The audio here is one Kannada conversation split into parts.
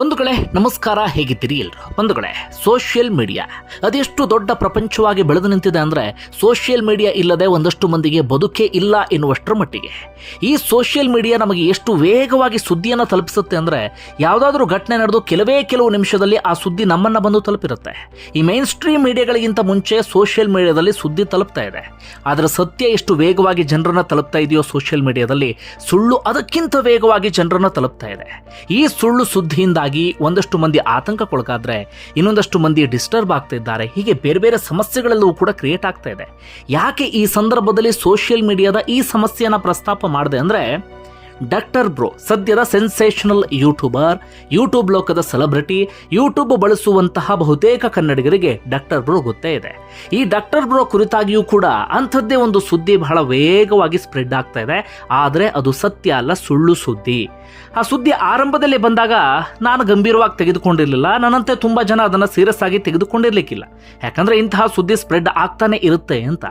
ಬಂಧುಗಳೇ, ನಮಸ್ಕಾರ, ಹೇಗಿದ್ದೀರಿ ಎಲ್ರು? ಬಂಧುಗಳೇ ಸೋಷಿಯಲ್ ಮೀಡಿಯಾ ಅದೆಷ್ಟು ದೊಡ್ಡ ಪ್ರಪಂಚವಾಗಿ ಬೆಳೆದು ನಿಂತಿದೆ ಅಂದರೆ ಸೋಷಿಯಲ್ ಮೀಡಿಯಾ ಇಲ್ಲದೆ ಒಂದಷ್ಟು ಮಂದಿಗೆ ಬದುಕೇ ಇಲ್ಲ ಎನ್ನುವಷ್ಟರ ಮಟ್ಟಿಗೆ. ಈ ಸೋಷಿಯಲ್ ಮೀಡಿಯಾ ನಮಗೆ ಎಷ್ಟು ವೇಗವಾಗಿ ಸುದ್ದಿಯನ್ನು ತಲುಪಿಸುತ್ತೆ ಅಂದರೆ ಯಾವುದಾದ್ರೂ ಘಟನೆ ನಡೆದು ಕೆಲವೇ ಕೆಲವು ನಿಮಿಷದಲ್ಲಿ ಆ ಸುದ್ದಿ ನಮ್ಮನ್ನು ಬಂದು ತಲುಪಿರುತ್ತೆ. ಈ ಮೈನ್ ಸ್ಟ್ರೀಮ್ ಮೀಡಿಯಾಗಳಿಗಿಂತ ಮುಂಚೆ ಸೋಷಿಯಲ್ ಮೀಡಿಯಾದಲ್ಲಿ ಸುದ್ದಿ ತಲುಪ್ತಾ ಇದೆ. ಆದರೆ ಸತ್ಯ ಎಷ್ಟು ವೇಗವಾಗಿ ಜನರನ್ನು ತಲುಪ್ತಾ ಇದೆಯೋ ಸೋಷಿಯಲ್ ಮೀಡಿಯಾದಲ್ಲಿ ಸುಳ್ಳು ಅದಕ್ಕಿಂತ ವೇಗವಾಗಿ ಜನರನ್ನು ತಲುಪ್ತಾ ಇದೆ. ಈ ಸುಳ್ಳು ಸುದ್ದಿಯಿಂದಾಗಿ ಒಂದಷ್ಟು ಮಂದಿ ಆತಂಕಕ್ಕೊಳಗಾದ್ರೆ, ಇನ್ನೊಂದಷ್ಟು ಮಂದಿ ಡಿಸ್ಟರ್ಬ್ ಆಗ್ತಾ ಇದ್ದಾರೆ ಹೀಗೆ ಬೇರೆ ಬೇರೆ ಸಮಸ್ಯೆಗಳೆಲ್ಲವೂ ಕೂಡ ಕ್ರಿಯೇಟ್ ಆಗ್ತಾ ಇದೆ. ಯಾಕೆ ಈ ಸಂದರ್ಭದಲ್ಲಿ ಸೋಷಿಯಲ್ ಮೀಡಿಯಾದ ಈ ಸಮಸ್ಯೆಯನ್ನು ಪ್ರಸ್ತಾಪ ಮಾಡಿದೆ ಅಂದರೆ ಡಾಕ್ಟರ್ ಬ್ರೋ, ಸದ್ಯದ ಸೆನ್ಸೇಷನಲ್ ಯೂಟ್ಯೂಬರ್, ಯೂಟ್ಯೂಬ್ ಲೋಕದ ಸೆಲೆಬ್ರಿಟಿ, ಯೂಟ್ಯೂಬ್ ಬಳಸುವಂತಹ ಬಹುತೇಕ ಕನ್ನಡಿಗರಿಗೆ ಡಾಕ್ಟರ್ ಬ್ರೋ ಗೊತ್ತೇ ಇದೆ. ಈ ಡಾಕ್ಟರ್ ಬ್ರೋ ಕುರಿತಾಗಿಯೂ ಕೂಡ ಅಂಥದ್ದೇ ಒಂದು ಸುದ್ದಿ ಬಹಳ ವೇಗವಾಗಿ ಸ್ಪ್ರೆಡ್ ಆಗ್ತಾ ಇದೆ. ಆದರೆ ಅದು ಸತ್ಯ ಅಲ್ಲ, ಸುಳ್ಳು ಸುದ್ದಿ. ಆ ಸುದ್ದಿ ಆರಂಭದಲ್ಲಿ ಬಂದಾಗ ನಾನು ಗಂಭೀರವಾಗಿ ತೆಗೆದುಕೊಂಡಿರಲಿಲ್ಲ. ನನ್ನಂತೆ ತುಂಬ ಜನ ಅದನ್ನು ಸೀರಿಯಸ್ ಆಗಿ ತೆಗೆದುಕೊಂಡಿರ್ಲಿಕ್ಕಿಲ್ಲ. ಯಾಕಂದರೆ ಇಂತಹ ಸುದ್ದಿ ಸ್ಪ್ರೆಡ್ ಆಗ್ತಾನೆ ಇರುತ್ತೆ ಅಂತ.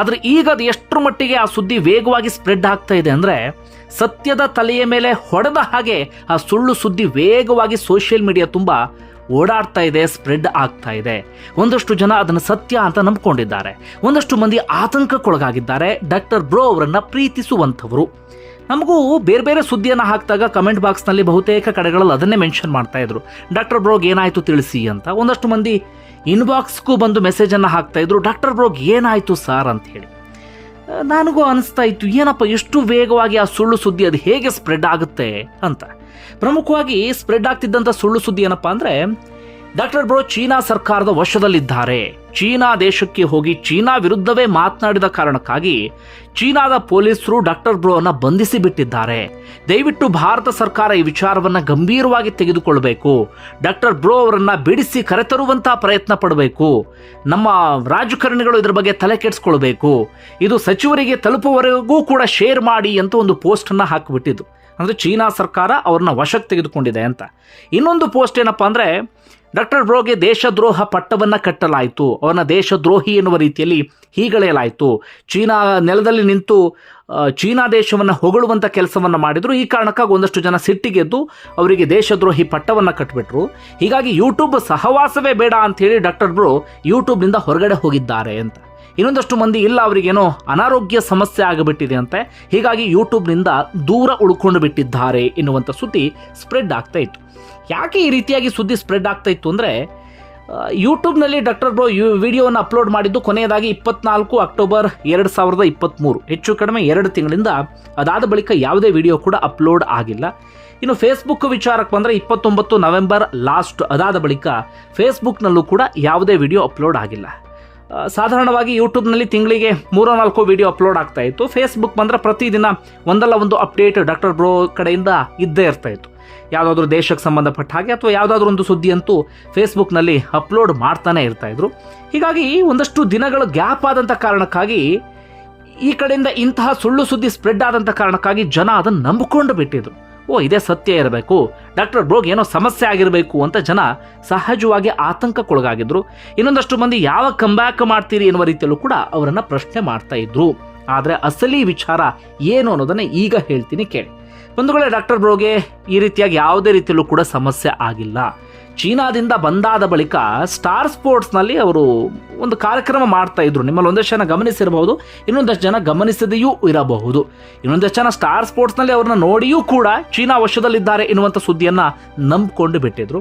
ಆದರೆ ಈಗ ಅದು ಎಷ್ಟರ ಮಟ್ಟಿಗೆ ಆ ಸುದ್ದಿ ವೇಗವಾಗಿ ಸ್ಪ್ರೆಡ್ ಆಗ್ತಾ ಇದೆ ಅಂದರೆ ಸತ್ಯದ ತಲೆಯ ಮೇಲೆ ಹೊಡೆದ ಹಾಗೆ ಆ ಸುಳ್ಳು ಸುದ್ದಿ ವೇಗವಾಗಿ ಸೋಷಿಯಲ್ ಮೀಡಿಯಾ ತುಂಬ ಓಡಾಡ್ತಾ ಇದೆ ಸ್ಪ್ರೆಡ್ ಆಗ್ತಾ ಇದೆ. ಒಂದಷ್ಟು ಜನ ಅದನ್ನು ಸತ್ಯ ಅಂತ ನಂಬ್ಕೊಂಡಿದ್ದಾರೆ. ಒಂದಷ್ಟು ಮಂದಿ ಆತಂಕಕ್ಕೊಳಗಾಗಿದ್ದಾರೆ. ಡಾಕ್ಟರ್ ಬ್ರೋ ಅವರನ್ನು ಪ್ರೀತಿಸುವಂಥವರು. ನಮಗೂ ಬೇರೆ ಬೇರೆ ಸುದ್ದಿಯನ್ನು ಹಾಕಿದಾಗ ಕಮೆಂಟ್ ಬಾಕ್ಸ್ನಲ್ಲಿ ಬಹುತೇಕ ಕಡೆಗಳಲ್ಲಿ ಅದನ್ನೇ ಮೆನ್ಷನ್ ಮಾಡ್ತಾ ಇದ್ರು. ಡಾಕ್ಟರ್ ಬ್ರೋಗ್ ಏನಾಯಿತು ತಿಳಿಸಿ ಅಂತ ಒಂದಷ್ಟು ಮಂದಿ ಇನ್ಬಾಕ್ಸ್ಗೂ ಬಂದು ಮೆಸೇಜನ್ನು ಹಾಕ್ತಾ ಇದ್ರು. ಡಾಕ್ಟರ್ ಬ್ರೋಗ್ ಏನಾಯಿತು ಸರ್ ಅಂತ ಹೇಳಿ. ನನಗೂ ಅನಿಸ್ತಾ ಇತ್ತು, ಏನಪ್ಪ ಎಷ್ಟು ವೇಗವಾಗಿ ಆ ಸುಳ್ಳು ಸುದ್ದಿ ಅದು ಹೇಗೆ ಸ್ಪ್ರೆಡ್ ಆಗುತ್ತೆ ಅಂತ. ಪ್ರಮುಖವಾಗಿ ಸ್ಪ್ರೆಡ್ ಆಗ್ತಿದ್ದಂಥ ಸುಳ್ಳು ಸುದ್ದಿ ಏನಪ್ಪ ಅಂದರೆ ಡಾಕ್ಟರ್ ಬ್ರೋ, ಚೀನಾ ಸರ್ಕಾರದ ವಶದಲ್ಲಿದ್ದಾರೆ. ಚೀನಾ ದೇಶಕ್ಕೆ ಹೋಗಿ ಚೀನಾ ವಿರುದ್ಧವೇ ಮಾತನಾಡಿದ ಕಾರಣಕ್ಕಾಗಿ ಚೀನಾದ ಪೊಲೀಸರು ಡಾಕ್ಟರ್ ಬ್ರೋನ ಬಂಧಿಸಿ ಬಿಟ್ಟಿದ್ದಾರೆ. ದಯವಿಟ್ಟು ಭಾರತ ಸರ್ಕಾರ ಈ ವಿಚಾರವನ್ನ ಗಂಭೀರವಾಗಿ ತೆಗೆದುಕೊಳ್ಳಬೇಕು ಡಾಕ್ಟರ್ ಬ್ರೋ ಅವರನ್ನ ಬಿಡಿಸಿ ಕರೆತರುವಂತಹ ಪ್ರಯತ್ನ ಪಡಬೇಕು. ನಮ್ಮ ರಾಜಕಾರಣಿಗಳು ಇದರ ಬಗ್ಗೆ ತಲೆ ಕೆಡಿಸ್ಕೊಳ್ಬೇಕು. ಇದು ಸಚಿವರಿಗೆ ತಲುಪುವವರೆಗೂ ಕೂಡ ಶೇರ್ ಮಾಡಿ ಅಂತ ಒಂದು ಪೋಸ್ಟನ್ನು ಹಾಕಿಬಿಟ್ಟಿದ್ದು. ಅಂದರೆ ಚೀನಾ ಸರ್ಕಾರ ಅವ್ರನ್ನ ವಶಕ್ಕೆ ತೆಗೆದುಕೊಂಡಿದೆ ಅಂತ. ಇನ್ನೊಂದು ಪೋಸ್ಟ್ ಏನಪ್ಪ ಅಂದರೆ ಡಾಕ್ಟರ್ ಬ್ರೋಗೆ ದೇಶದ್ರೋಹ ಪಟ್ಟವನ್ನು ಕಟ್ಟಲಾಯಿತು. ಅವನ ದೇಶದ್ರೋಹಿ ಎನ್ನುವ ರೀತಿಯಲ್ಲಿ ಹೀಗಳೆಯಲಾಯಿತು. ಚೀನಾ ನೆಲದಲ್ಲಿ ನಿಂತು ಚೀನಾ ದೇಶವನ್ನು ಹೊಗಳುವಂಥ ಕೆಲಸವನ್ನು ಮಾಡಿದರು. ಈ ಕಾರಣಕ್ಕಾಗಿ ಒಂದಷ್ಟು ಜನ ಸಿಟ್ಟಿಗೆದ್ದು ಅವರಿಗೆ ದೇಶದ್ರೋಹಿ ಪಟ್ಟವನ್ನು ಕಟ್ಟಿಬಿಟ್ರು ಹೀಗಾಗಿ ಯೂಟ್ಯೂಬ್ ಸಹವಾಸವೇ ಬೇಡ ಅಂಥೇಳಿ ಡಾಕ್ಟರ್ ಬ್ರೋ ಯೂಟ್ಯೂಬ್ನಿಂದ ಹೊರಗಡೆ ಹೋಗಿದ್ದಾರೆ ಅಂತ. ಇನ್ನೊಂದಷ್ಟು ಮಂದಿ ಇಲ್ಲ, ಅವರಿಗೇನೋ ಅನಾರೋಗ್ಯ ಸಮಸ್ಯೆ ಆಗಿಬಿಟ್ಟಿದೆ ಅಂತೆ. ಹೀಗಾಗಿ ಯೂಟ್ಯೂಬ್ನಿಂದ ದೂರ ಉಳ್ಕೊಂಡು ಬಿಟ್ಟಿದ್ದಾರೆ ಎನ್ನುವಂಥ ಸುದ್ದಿ ಸ್ಪ್ರೆಡ್ ಆಗ್ತಾ ಇತ್ತು. ಯಾಕೆ ಈ ರೀತಿಯಾಗಿ ಸುದ್ದಿ ಸ್ಪ್ರೆಡ್ ಆಗ್ತಾ ಇತ್ತು ಅಂದರೆ ಯೂಟ್ಯೂಬ್ನಲ್ಲಿ ಡಾಕ್ಟರ್ ಬ್ರೋ ಯು ವಿಡಿಯೋವನ್ನು ಅಪ್ಲೋಡ್ ಮಾಡಿದ್ದು ಕೊನೆಯದಾಗಿ ಇಪ್ಪತ್ನಾಲ್ಕು ಅಕ್ಟೋಬರ್ ಎರಡು ಸಾವಿರದ ಇಪ್ಪತ್ತ್ಮೂರು ಹೆಚ್ಚು ಕಡಿಮೆ ಎರಡು ತಿಂಗಳಿಂದ ಅದಾದ ಬಳಿಕ ಯಾವುದೇ ವಿಡಿಯೋ ಕೂಡ ಅಪ್ಲೋಡ್ ಆಗಿಲ್ಲ. ಇನ್ನು ಫೇಸ್ಬುಕ್ ವಿಚಾರಕ್ಕೆ ಬಂದರೆ ಇಪ್ಪತ್ತೊಂಬತ್ತು ನವೆಂಬರ್ ಲಾಸ್ಟ್ ಅದಾದ ಬಳಿಕ ಫೇಸ್ಬುಕ್ನಲ್ಲೂ ಕೂಡ ಯಾವುದೇ ವಿಡಿಯೋ ಅಪ್ಲೋಡ್ ಆಗಿಲ್ಲ. ಸಾಧಾರಣವಾಗಿ ಯೂಟ್ಯೂಬ್ನಲ್ಲಿ ತಿಂಗಳಿಗೆ ಮೂರೋ ನಾಲ್ಕು ವಿಡಿಯೋ ಅಪ್ಲೋಡ್ ಆಗ್ತಾ ಇತ್ತು. ಫೇಸ್ಬುಕ್ ಬಂದರೆ ಪ್ರತಿದಿನ ಒಂದಲ್ಲ ಒಂದು ಅಪ್ಡೇಟ್ ಡಾಕ್ಟರ್ ಬ್ರೋ ಕಡೆಯಿಂದ ಇದ್ದೇ ಇರ್ತಾ ಇತ್ತು. ಯಾವುದಾದ್ರೂ ದೇಶಕ್ಕೆ ಸಂಬಂಧಪಟ್ಟ ಹಾಗೆ ಅಥವಾ ಯಾವುದಾದ್ರೂ ಒಂದು ಸುದ್ದಿ ಅಂತೂ ಫೇಸ್ಬುಕ್ನಲ್ಲಿ ಅಪ್ಲೋಡ್ ಮಾಡ್ತಾನೆ ಇರ್ತಾಯಿದ್ರು ಹೀಗಾಗಿ ಒಂದಷ್ಟು ದಿನಗಳು ಗ್ಯಾಪ್ ಆದಂಥ ಕಾರಣಕ್ಕಾಗಿ ಈ ಕಡೆಯಿಂದ ಇಂತಹ ಸುಳ್ಳು ಸುದ್ದಿ ಸ್ಪ್ರೆಡ್ ಆದಂಥ ಕಾರಣಕ್ಕಾಗಿ ಜನ ಅದನ್ನು ನಂಬಿಕೊಂಡು ಬಿಟ್ಟಿದ್ರು. ಓ, ಇದೇ ಸತ್ಯ ಇರಬೇಕು. ಡಾಕ್ಟರ್ ಬ್ರೋಗ್ ಏನೋ ಸಮಸ್ಯೆ ಆಗಿರಬೇಕು ಅಂತ ಜನ ಸಹಜವಾಗಿ ಆತಂಕಕ್ಕೊಳಗಾಗಿದ್ರು. ಇನ್ನೊಂದಷ್ಟು ಮಂದಿ ಯಾವ ಕಂಬ್ಯಾಕ್ ಮಾಡ್ತೀರಿ ಎನ್ನುವ ರೀತಿಯಲ್ಲೂ ಕೂಡ ಅವರನ್ನು ಪ್ರಶ್ನೆ ಮಾಡ್ತಾ ಇದ್ರು. ಆದರೆ ಅಸಲಿ ವಿಚಾರ ಏನು ಅನ್ನೋದನ್ನು ಈಗ ಹೇಳ್ತೀನಿ ಕೇಳಿ. ಬಂಧುಗಳೇ, ಡಾಕ್ಟರ್ ಬ್ರೋಗೆ ಈ ರೀತಿಯಾಗಿ ಯಾವುದೇ ರೀತಿಯಲ್ಲೂ ಕೂಡ ಸಮಸ್ಯೆ ಆಗಿಲ್ಲ. ಚೀನಾದಿಂದ ಬಂದಾದ ಬಳಿಕ ಸ್ಟಾರ್ ಸ್ಪೋರ್ಟ್ಸ್ನಲ್ಲಿ ಅವರು ಒಂದು ಕಾರ್ಯಕ್ರಮ ಮಾಡ್ತಾ ಇದ್ರು. ನಿಮ್ಮಲ್ಲಿ ಒಂದಷ್ಟು ಜನ ಗಮನಿಸಿರಬಹುದು, ಇನ್ನೊಂದಷ್ಟು ಜನ ಗಮನಿಸದೆಯೂ ಇರಬಹುದು. ಇನ್ನೊಂದಷ್ಟು ಜನ ಸ್ಟಾರ್ ಸ್ಪೋರ್ಟ್ಸ್ನಲ್ಲಿ ಅವ್ರನ್ನ ನೋಡಿಯೂ ಕೂಡ ಚೀನಾ ವಶದಲ್ಲಿದ್ದಾರೆ ಎನ್ನುವಂಥ ಸುದ್ದಿಯನ್ನು ನಂಬಿಕೊಂಡು ಬಿಟ್ಟಿದ್ರು.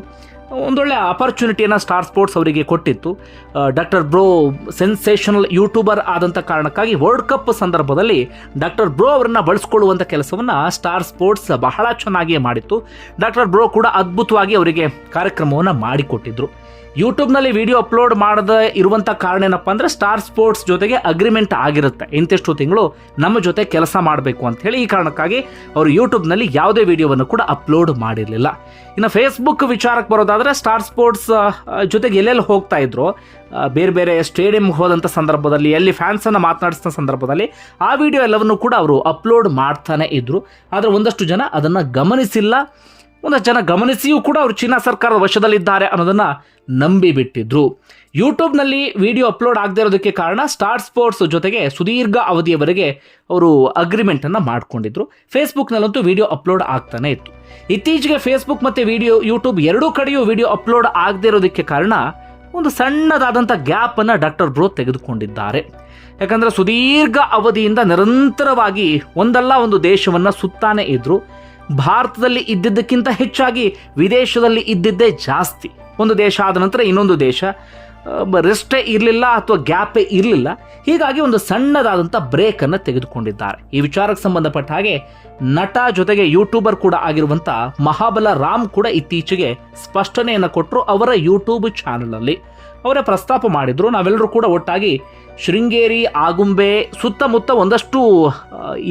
ಒಂದೊಳ್ಳೆ ಅಪರ್ಚುನಿಟಿಯನ್ನು ಸ್ಟಾರ್ ಸ್ಪೋರ್ಟ್ಸ್ ಅವರಿಗೆ ಕೊಟ್ಟಿತ್ತು. ಡಾಕ್ಟರ್ ಬ್ರೋ ಸೆನ್ಸೇಷನಲ್ ಯೂಟ್ಯೂಬರ್ ಆದಂಥ ಕಾರಣಕ್ಕಾಗಿ ವರ್ಲ್ಡ್ ಕಪ್ ಸಂದರ್ಭದಲ್ಲಿ ಡಾಕ್ಟರ್ ಬ್ರೋ ಅವರನ್ನು ಬಳಸ್ಕೊಳ್ಳುವಂಥ ಕೆಲಸವನ್ನು ಸ್ಟಾರ್ ಸ್ಪೋರ್ಟ್ಸ್ ಬಹಳ ಚೆನ್ನಾಗಿಯೇ ಮಾಡಿತ್ತು. ಡಾಕ್ಟರ್ ಬ್ರೋ ಕೂಡ ಅದ್ಭುತವಾಗಿ ಅವರಿಗೆ ಕಾರ್ಯಕ್ರಮವನ್ನು ಮಾಡಿಕೊಟ್ಟಿದ್ರು. ಯೂಟ್ಯೂಬ್ನಲ್ಲಿ ವಿಡಿಯೋ ಅಪ್ಲೋಡ್ ಮಾಡದೇ ಇರುವಂಥ ಕಾರಣ ಏನಪ್ಪ ಅಂದರೆ ಸ್ಟಾರ್ ಸ್ಪೋರ್ಟ್ಸ್ ಜೊತೆಗೆ ಅಗ್ರಿಮೆಂಟ್ ಆಗಿರುತ್ತೆ. ಇಂತಿಷ್ಟು ತಿಂಗಳು ನಮ್ಮ ಜೊತೆ ಕೆಲಸ ಮಾಡಬೇಕು ಅಂತ ಹೇಳಿ ಈ ಕಾರಣಕ್ಕಾಗಿ ಅವರು ಯೂಟ್ಯೂಬ್ನಲ್ಲಿ ಯಾವುದೇ ವಿಡಿಯೋವನ್ನು ಕೂಡ ಅಪ್ಲೋಡ್ ಮಾಡಿರಲಿಲ್ಲ. ಇನ್ನು ಫೇಸ್ಬುಕ್ ವಿಚಾರಕ್ಕೆ ಬರೋದಾದರೆ ಸ್ಟಾರ್ ಸ್ಪೋರ್ಟ್ಸ್ ಜೊತೆಗೆ ಎಲ್ಲೆಲ್ಲಿ ಹೋಗ್ತಾ ಇದ್ರು ಬೇರೆ ಬೇರೆ ಸ್ಟೇಡಿಯಂ ಹೋದಂಥ ಸಂದರ್ಭದಲ್ಲಿ, ಎಲ್ಲಿ ಫ್ಯಾನ್ಸನ್ನು ಮಾತನಾಡಿಸಿದ ಸಂದರ್ಭದಲ್ಲಿ ಆ ವಿಡಿಯೋ ಎಲ್ಲವನ್ನು ಕೂಡ ಅವರು ಅಪ್ಲೋಡ್ ಮಾಡ್ತಾನೆ ಇದ್ರು. ಆದರೆ ಒಂದಷ್ಟು ಜನ ಅದನ್ನು ಗಮನಿಸಿಲ್ಲ. ಒಂದಷ್ಟು ಜನ ಗಮನಿಸಿಯೂ ಕೂಡ ಅವರು ಚೀನಾ ಸರ್ಕಾರದ ವಶದಲ್ಲಿದ್ದಾರೆ ಅನ್ನೋದನ್ನ ನಂಬಿ ಬಿಟ್ಟಿದ್ರು ಯೂಟ್ಯೂಬ್ನಲ್ಲಿ ವಿಡಿಯೋ ಅಪ್ಲೋಡ್ ಆಗದೇ ಇರೋದಕ್ಕೆ ಕಾರಣ ಸ್ಟಾರ್ ಸ್ಪೋರ್ಟ್ಸ್ ಜೊತೆಗೆ ಸುದೀರ್ಘ ಅವಧಿಯವರೆಗೆ ಅವರು ಅಗ್ರಿಮೆಂಟನ್ನು ಮಾಡ್ಕೊಂಡಿದ್ರು. ಫೇಸ್ಬುಕ್ನಲ್ಲಂತೂ ವಿಡಿಯೋ ಅಪ್ಲೋಡ್ ಆಗ್ತಾನೆ ಇತ್ತು. ಇತ್ತೀಚೆಗೆ ಫೇಸ್ಬುಕ್ ಮತ್ತು ವಿಡಿಯೋ ಯೂಟ್ಯೂಬ್ ಎರಡೂ ಕಡೆಯೂ ವಿಡಿಯೋ ಅಪ್ಲೋಡ್ ಆಗದೇ ಇರೋದಕ್ಕೆ ಕಾರಣ ಒಂದು ಸಣ್ಣದಾದಂಥ ಗ್ಯಾಪನ್ನು ಡಾಕ್ಟರ್ ಬ್ರೋ ತೆಗೆದುಕೊಂಡಿದ್ದಾರೆ. ಯಾಕಂದರೆ ಸುದೀರ್ಘ ಅವಧಿಯಿಂದ ನಿರಂತರವಾಗಿ ಒಂದಲ್ಲ ಒಂದು ದೇಶವನ್ನು ಸುತ್ತಾನೆ ಇದ್ರು. ಭಾರತದಲ್ಲಿ ಇದ್ದಿದ್ದಕ್ಕಿಂತ ಹೆಚ್ಚಾಗಿ ವಿದೇಶದಲ್ಲಿ ಇದ್ದಿದ್ದೇ ಜಾಸ್ತಿ. ಒಂದು ದೇಶ ಆದ ನಂತರ ಇನ್ನೊಂದು ದೇಶ. ರೆಸ್ಟೇ ಇರಲಿಲ್ಲ ಅಥವಾ ಗ್ಯಾಪೇ ಇರಲಿಲ್ಲ. ಹೀಗಾಗಿ ಒಂದು ಸಣ್ಣದಾದಂಥ ಬ್ರೇಕನ್ನು ತೆಗೆದುಕೊಂಡಿದ್ದಾರೆ. ಈ ವಿಚಾರಕ್ಕೆ ಸಂಬಂಧಪಟ್ಟ ಹಾಗೆ ನಟ ಜೊತೆಗೆ ಯೂಟ್ಯೂಬರ್ ಕೂಡ ಆಗಿರುವಂಥ ಮಹಾಬಲ ರಾಮ್ ಕೂಡ ಇತ್ತೀಚೆಗೆ ಸ್ಪಷ್ಟನೆಯನ್ನು ಕೊಟ್ಟರು ಅವರ ಯೂಟ್ಯೂಬ್ ಚಾನಲಲ್ಲಿ. ಅವರೇ ಪ್ರಸ್ತಾಪ ಮಾಡಿದ್ರು. ನಾವೆಲ್ಲರೂ ಕೂಡ ಒಟ್ಟಾಗಿ ಶೃಂಗೇರಿ, ಆಗುಂಬೆ ಸುತ್ತಮುತ್ತ ಒಂದಷ್ಟು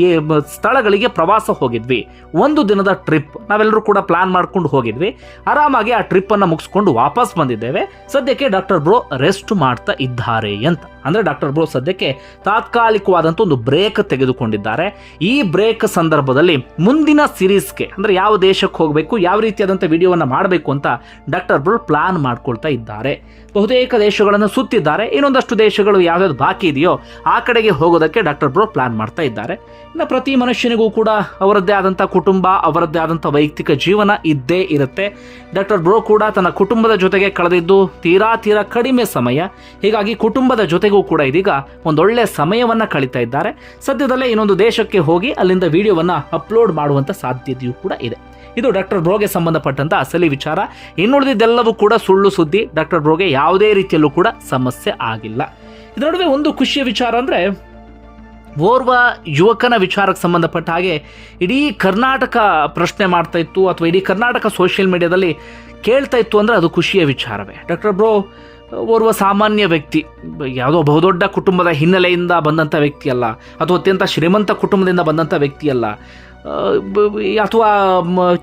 ಈ ಸ್ಥಳಗಳಿಗೆ ಪ್ರವಾಸ ಹೋಗಿದ್ವಿ. ಒಂದು ದಿನದ ಟ್ರಿಪ್ ನಾವೆಲ್ಲರೂ ಕೂಡ ಪ್ಲಾನ್ ಮಾಡ್ಕೊಂಡು ಹೋಗಿದ್ವಿ. ಆರಾಮಾಗಿ ಆ ಟ್ರಿಪ್ಪನ್ನು ಮುಗಿಸ್ಕೊಂಡು ವಾಪಸ್ ಬಂದಿದ್ದೇವೆ. ಸದ್ಯಕ್ಕೆ ಡಾಕ್ಟರ್ ಬ್ರೋ ರೆಸ್ಟ್ ಮಾಡ್ತಾ ಇದ್ದಾರೆ ಅಂತ. ಅಂದರೆ ಡಾಕ್ಟರ್ ಬ್ರೋ ಸದ್ಯಕ್ಕೆ ತಾತ್ಕಾಲಿಕವಾದಂಥ ಒಂದು ಬ್ರೇಕ್ ತೆಗೆದುಕೊಂಡಿದ್ದಾರೆ. ಈ ಬ್ರೇಕ್ ಸಂದರ್ಭದಲ್ಲಿ ಮುಂದಿನ ಸಿರೀಸ್ಗೆ ಅಂದರೆ ಯಾವ ದೇಶಕ್ಕೆ ಹೋಗಬೇಕು, ಯಾವ ರೀತಿಯಾದಂಥ ವಿಡಿಯೋವನ್ನು ಮಾಡಬೇಕು ಅಂತ ಡಾಕ್ಟರ್ ಬ್ರೋ ಪ್ಲಾನ್ ಮಾಡ್ಕೊಳ್ತಾ ಇದ್ದಾರೆ. ಬಹುತೇಕ ದೇಶಗಳನ್ನು ಸುತ್ತಿದ್ದಾರೆ. ಇನ್ನೊಂದಷ್ಟು ದೇಶಗಳು ಯಾವ್ಯಾವ್ದು ಬಾಕಿ ಇದೆಯೋ ಆ ಕಡೆಗೆ ಹೋಗೋದಕ್ಕೆ ಡಾಕ್ಟರ್ ಬ್ರೋ ಪ್ಲಾನ್ ಮಾಡ್ತಾ ಇದ್ದಾರೆ. ಇನ್ನು ಪ್ರತಿ ಮನುಷ್ಯನಿಗೂ ಕೂಡ ಅವರದ್ದೇ ಆದಂಥ ಕುಟುಂಬ, ಅವರದ್ದೇ ಆದಂಥ ವೈಯಕ್ತಿಕ ಜೀವನ ಇದ್ದೇ ಇರುತ್ತೆ. ಡಾಕ್ಟರ್ ಬ್ರೋ ಕೂಡ ತನ್ನ ಕುಟುಂಬದ ಜೊತೆಗೆ ಕಳೆದಿದ್ದು ತೀರಾ ತೀರಾ ಕಡಿಮೆ ಸಮಯ. ಹೀಗಾಗಿ ಕುಟುಂಬದ ಜೊತೆಗೂ ಕೂಡ ಇದೀಗ ಒಂದೊಳ್ಳೆ ಸಮಯವನ್ನು ಕಳೀತಾ ಇದ್ದಾರೆ. ಸದ್ಯದಲ್ಲೇ ಇನ್ನೊಂದು ದೇಶಕ್ಕೆ ಹೋಗಿ ಅಲ್ಲಿಂದ ವಿಡಿಯೋವನ್ನು ಅಪ್ಲೋಡ್ ಮಾಡುವಂಥ ಸಾಧ್ಯತೆಯೂ ಕೂಡ ಇದೆ. ಇದು ಡಾಕ್ಟರ್ ಬ್ರೋಗೆ ಸಂಬಂಧಪಟ್ಟಂತ ಅಸಲಿ ವಿಚಾರ. ಇನ್ನುಳಿದಿದ್ದೆಲ್ಲವೂ ಕೂಡ ಸುಳ್ಳು ಸುದ್ದಿ. ಡಾಕ್ಟರ್ ಬ್ರೋಗೆ ಯಾವುದೇ ರೀತಿಯಲ್ಲೂ ಕೂಡ ಸಮಸ್ಯೆ ಆಗಿಲ್ಲ. ಇದರ ನಡುವೆ ಒಂದು ಖುಷಿಯ ವಿಚಾರ ಅಂದ್ರೆ ಓರ್ವ ಯುವಕನ ವಿಚಾರಕ್ಕೆ ಸಂಬಂಧಪಟ್ಟ ಹಾಗೆ ಇಡೀ ಕರ್ನಾಟಕ ಪ್ರಶ್ನೆ ಮಾಡ್ತಾ ಇತ್ತು ಅಥವಾ ಇಡೀ ಕರ್ನಾಟಕ ಸೋಷಿಯಲ್ ಮೀಡಿಯಾದಲ್ಲಿ ಕೇಳ್ತಾ ಇತ್ತು ಅಂದರೆ ಅದು ಖುಷಿಯ ವಿಚಾರವೇ. ಡಾಕ್ಟರ್ ಬ್ರೋ ಓರ್ವ ಸಾಮಾನ್ಯ ವ್ಯಕ್ತಿ ಯಾವುದೋ ಬಹುದೊಡ್ಡ ಕುಟುಂಬದ ಹಿನ್ನೆಲೆಯಿಂದ ಬಂದಂಥ ವ್ಯಕ್ತಿಯಲ್ಲ ಅಥವಾ ಅತ್ಯಂತ ಶ್ರೀಮಂತ ಕುಟುಂಬದಿಂದ ಬಂದಂಥ ವ್ಯಕ್ತಿ ಅಲ್ಲ ಆ, ಬ- ಬ- ಅಥವಾ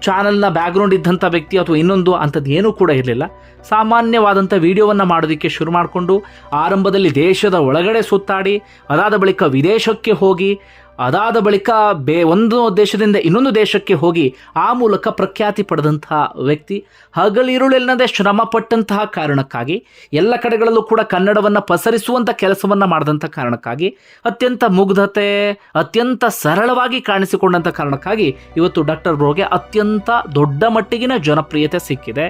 ಚಾನಲ್ನ ಬ್ಯಾಕ್ಗ್ರೌಂಡ್ ಇದ್ದಂಥ ವ್ಯಕ್ತಿ ಅಥವಾ ಇನ್ನೊಂದು ಅಂಥದ್ದು ಏನೂ ಕೂಡ ಇರಲಿಲ್ಲ. ಸಾಮಾನ್ಯವಾದಂಥ ವಿಡಿಯೋವನ್ನು ಮಾಡೋದಕ್ಕೆ ಶುರು ಮಾಡಿಕೊಂಡು ಆರಂಭದಲ್ಲಿ ದೇಶದ ಒಳಗಡೆ ಸುತ್ತಾಡಿ, ಅದಾದ ಬಳಿಕ ವಿದೇಶಕ್ಕೆ ಹೋಗಿ ಅದಾದ ಬಳಿಕ ಬೇ ಒಂದು ದೇಶದಿಂದ ಇನ್ನೊಂದು ದೇಶಕ್ಕೆ ಹೋಗಿ ಆ ಮೂಲಕ ಪ್ರಖ್ಯಾತಿ ಪಡೆದಂತಹ ವ್ಯಕ್ತಿ, ಹಗಲಿರುಳಿಲ್ಲದೆ ಶ್ರಮ ಪಟ್ಟಂತಹ ಕಾರಣಕ್ಕಾಗಿ, ಎಲ್ಲ ಕಡೆಗಳಲ್ಲೂ ಕೂಡ ಕನ್ನಡವನ್ನು ಪಸರಿಸುವಂಥ ಕೆಲಸವನ್ನು ಮಾಡಿದಂಥ ಕಾರಣಕ್ಕಾಗಿ, ಅತ್ಯಂತ ಮುಗ್ಧತೆ, ಅತ್ಯಂತ ಸರಳವಾಗಿ ಕಾಣಿಸಿಕೊಂಡಂಥ ಕಾರಣಕ್ಕಾಗಿ ಇವತ್ತು ಡಾಕ್ಟರ್ ಬ್ರೋಗೆ ಅತ್ಯಂತ ದೊಡ್ಡ ಮಟ್ಟಿಗಿನ ಜನಪ್ರಿಯತೆ ಸಿಕ್ಕಿದೆ.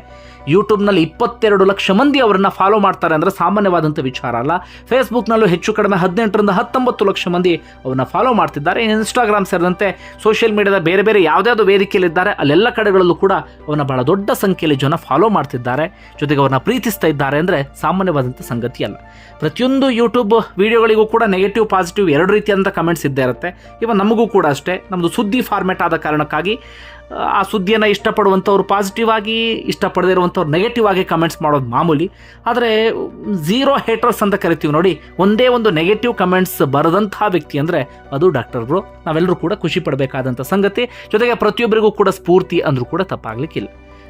ಯೂಟ್ಯೂಬ್ನಲ್ಲಿ ಇಪ್ಪತ್ತೆರಡು ಲಕ್ಷ ಮಂದಿ ಅವರನ್ನು ಫಾಲೋ ಮಾಡ್ತಾರೆ ಅಂದರೆ ಸಾಮಾನ್ಯವಾದಂಥ ವಿಚಾರ ಅಲ್ಲ. ಫೇಸ್ಬುಕ್ನಲ್ಲೂ ಹೆಚ್ಚು ಕಡಿಮೆ ಹದಿನೆಂಟರಿಂದ ಹತ್ತೊಂಬತ್ತು ಲಕ್ಷ ಮಂದಿ ಅವನ್ನ ಫಾಲೋ ಮಾಡ್ತಿದ್ದಾರೆ. ಇನ್ಸ್ಟಾಗ್ರಾಮ್ ಸೇರಿದಂತೆ ಸೋಷಿಯಲ್ ಮೀಡಿಯಾದ ಬೇರೆ ಬೇರೆ ಯಾವುದಾದ್ರು ವೇದಿಕೆಯಲ್ಲಿದ್ದಾರೆ. ಅಲ್ಲೆಲ್ಲ ಕಡೆಗಳಲ್ಲೂ ಕೂಡ ಅವನ್ನ ಬಹಳ ದೊಡ್ಡ ಸಂಖ್ಯೆಯಲ್ಲಿ ಜನ ಫಾಲೋ ಮಾಡ್ತಿದ್ದಾರೆ. ಜೊತೆಗೆ ಅವ್ರನ್ನ ಪ್ರೀತಿಸ್ತಾ ಇದ್ದಾರೆ ಅಂದರೆ ಸಾಮಾನ್ಯವಾದಂಥ ಸಂಗತಿ ಅಲ್ಲ. ಪ್ರತಿಯೊಂದು ಯೂಟ್ಯೂಬ್ ವಿಡಿಯೋಗಳಿಗೂ ಕೂಡ ನೆಗೆಟಿವ್ ಪಾಸಿಟಿವ್ ಎರಡು ರೀತಿಯಾದಂಥ ಕಮೆಂಟ್ಸ್ ಇದ್ದೇ ಇರುತ್ತೆ. ಇವನ್ ನಮಗೂ ಕೂಡ ಅಷ್ಟೇ. ನಮ್ಮದು ಸುದ್ದಿ ಫಾರ್ಮೆಟ್ ಆದ ಕಾರಣಕ್ಕಾಗಿ ಆ ಸುದ್ದಿಯನ್ನು ಇಷ್ಟಪಡುವಂಥವ್ರು ಪಾಸಿಟಿವ್ ಆಗಿ ಇಷ್ಟಪಡದೇ ಇರುವಂಥವ್ರು ನೆಗೆಟಿವ್ ಆಗಿ ಕಮೆಂಟ್ಸ್ ಮಾಡೋದು ಮಾಮೂಲಿ. ಆದರೆ ಝೀರೋ ಹೇಟರ್ಸ್ ಅಂತ ಕರಿತೀವಿ ನೋಡಿ, ಒಂದೇ ಒಂದು ನೆಗೆಟಿವ್ ಕಮೆಂಟ್ಸ್ ಬರದಂತಹ ವ್ಯಕ್ತಿ ಅಂದರೆ ಅದು ಡಾಕ್ಟರ್ ಬ್ರೋ ನಾವೆಲ್ಲರೂ ಕೂಡ ಖುಷಿ ಪಡಬೇಕಾದಂಥ ಸಂಗತಿ. ಜೊತೆಗೆ ಪ್ರತಿಯೊಬ್ಬರಿಗೂ ಕೂಡ ಸ್ಫೂರ್ತಿ ಅಂದರೂ ಕೂಡ ತಪ್ಪಾಗಲಿಕ್ಕಿಲ್ಲ.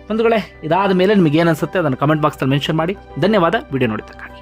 ಬಂಧುಗಳೇ ಇದಾದ ಮೇಲೆ ನಿಮಗೇನು ಅನಿಸುತ್ತೆ, ಅದನ್ನು ಕಮೆಂಟ್ ಬಾಕ್ಸಲ್ಲಿ ಮೆನ್ಷನ್ ಮಾಡಿ. ಧನ್ಯವಾದ, ವಿಡಿಯೋ ನೋಡಿದ್ದಕ್ಕಾಗಿ.